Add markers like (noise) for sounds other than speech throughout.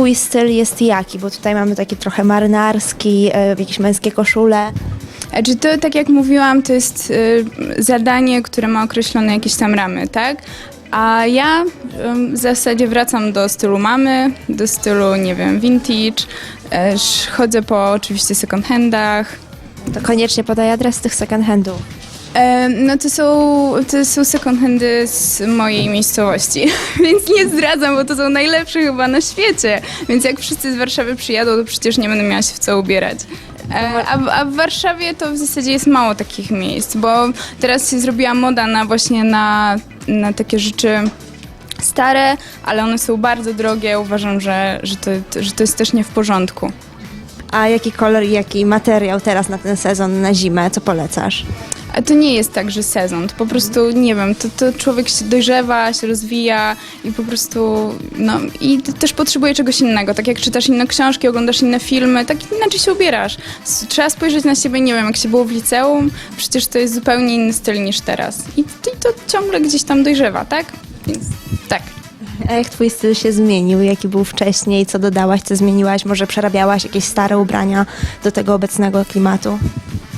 twój styl jest jaki? Bo tutaj mamy taki trochę marynarski, e, jakieś męskie koszule. A Czy to, tak jak mówiłam, to jest y, zadanie, które ma określone jakieś tam ramy, tak? A ja ym, w zasadzie wracam do stylu mamy, do stylu, nie wiem, vintage. e, Chodzę po oczywiście second handach. To koniecznie podaj adres tych second handów. No to są, to są second handy z mojej miejscowości, (laughs) więc nie zdradzam, bo to są najlepsze chyba na świecie. Więc jak wszyscy z Warszawy przyjadą, to przecież nie będę miała się w co ubierać. A w, a w Warszawie to w zasadzie jest mało takich miejsc, bo teraz się zrobiła moda na właśnie na, na takie rzeczy stare, ale one są bardzo drogie. Uważam, że, że, to, że to jest też nie w porządku. A jaki kolor i jaki materiał teraz na ten sezon, na zimę? Co polecasz? To nie jest tak, że sezon. To po prostu, nie wiem, to, to człowiek się dojrzewa, się rozwija i po prostu, no i też potrzebuje czegoś innego. Tak jak czytasz inne książki, oglądasz inne filmy, tak inaczej się ubierasz. Trzeba spojrzeć na siebie, nie wiem, jak się było w liceum, przecież to jest zupełnie inny styl niż teraz. I, i to ciągle gdzieś tam dojrzewa, tak? Więc tak. A jak twój styl się zmienił? Jaki był wcześniej? Co dodałaś? Co zmieniłaś? Może przerabiałaś jakieś stare ubrania do tego obecnego klimatu?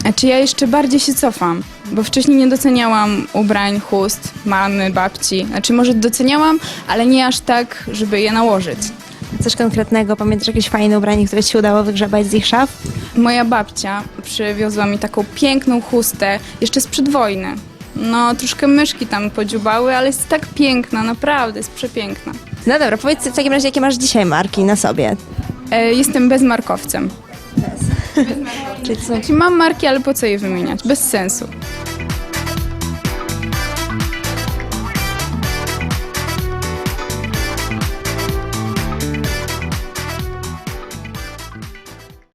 A czy ja jeszcze bardziej się cofam? Bo wcześniej nie doceniałam ubrań, chust, mamy, babci. Znaczy może doceniałam, ale nie aż tak, żeby je nałożyć. Coś konkretnego? Pamiętasz jakieś fajne ubranie, które ci się udało wygrzebać z ich szaf? Moja babcia przywiozła mi taką piękną chustę, jeszcze sprzed wojny. No, troszkę myszki tam podziubały, ale jest tak piękna, naprawdę jest przepiękna. No dobra, powiedz w takim razie, jakie masz dzisiaj marki na sobie? E, jestem bezmarkowcem. Czyli to mam marki, ale po co je wymieniać? Bez sensu.